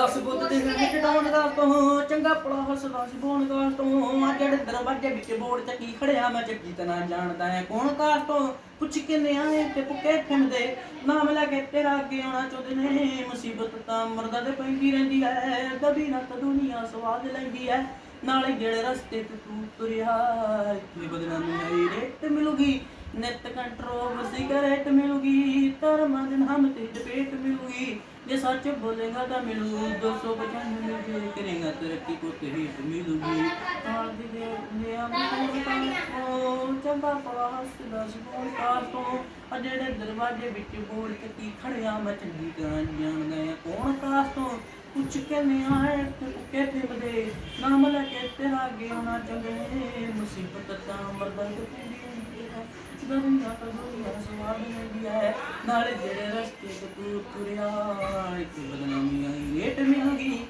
ਦਸ ਬੁੱਧ ਦੇ ਵਿੱਚ ਡਾਉਣ ਦਾ ਤੋਂ, ਚੰਗਾ ਪੜਾ ਹੱਸਦਾ ਸੀ ਬੋਣ ਦਾ ਤੋਂ। ਆ ਜਿਹੜੇ ਦਰਵਾਜ਼ੇ ਵਿੱਚ ਬੋੜ ਚੱਕੀ ਖੜਿਆ, ਮੈਂ ਚੱਕੀ ਤਾਂ ਜਾਣਦਾ ਹੈ ਕੌਣ ਕਾਸ ਤੋਂ। ਪੁੱਛ ਕੇ ਨਿਆਏ ਤੇ ਪੁੱਕੇ ਫਿਰਦੇ ਨਾਮ ਲੈ ਕੇ ਤੇਰਾ ਅੱਗੇ ਆਉਣਾ ਚਾਹੁੰਦੇ ਨੇ। ਮੁਸੀਬਤ ਤਾਂ ਮਰਦਾ ਤੇ ਪੈਂਦੀ ਰਹਿੰਦੀ ਹੈ ਕਦੀ ਨਾ ਦੁਨੀਆ ਸਵਾਦ ਲੈਂਦੀ ਹੈ ਨਾਲੇ ਜਿਹੜੇ ਰਸਤੇ ਤੇ ਤੂੰ ਤੁਰਿਆ, ਇੱਥੇ ਬਦਨਾਮੀ ਆਈ ਰੇਟ ਮਿਲੂਗੀ। ਨਿਤ ਕੰਟਰੋਵਰਸੀ ਕਰੇਟ ਮਿਲੂਗੀ, ਧਰਮਾਂ ਦੇ ਨਾਮ ਤੇ ਡਿਬੇਟ ਮਿਲੂਗੀ। ਜੇ ਸੱਚ ਬੋਲੇਗਾ ਤਾਂ ਮਿਲੂ 295 ਜੇ ਕਰੇਗਾ, ਤਰੱਕੀ ਕੋ ਤੇ ਮਿਲੂਗੀ। ਨਾਲ ਦੀ ਦੇ ਨਿਯਮ ਤੋਂ ਚੰਗਾ ਪਾਸ ਦਾ ਸਪੋਰ ਕਾਰ ਤੋਂ ਆ ਜਿਹੜੇ ਦਰਵਾਜ਼ੇ ਵਿੱਚ ਬੋਲ ਕੇ ਕੀ ਖੜਿਆ, ਮੈਂ ਚੰਗੀ ਤਰ੍ਹਾਂ ਜਾਣਦਾ ਹਾਂ ਕੌਣ ਕਾਸ ਤੋਂ ਕੁਛ ਕੇ ਨਹੀਂ ਆਏ ਤੇ ਫਿਰਦੇ? ਨਾਮ ਲੈ ਕੇ ਤੇਰਾ ਅੱਗੇ ਆਉਣਾ ਚੰਗੇ ਮੁਸੀਬਤ ਤਾਂ ਮਰਦਾ ਤੇ ਪੈਂਦੀ ਹੈ ਦੁਨੀਆ ਤਾਂ ਸਵਾਦ ਲੈਂਦੀ ਹੈ। ਨਾਲੇ ਜਿਹੜੇ ਰਸਤੇ ਤੇ ਤੁਰਿਆ, ਇੱਕ ਬਦਨਾਮੀ ਆਈ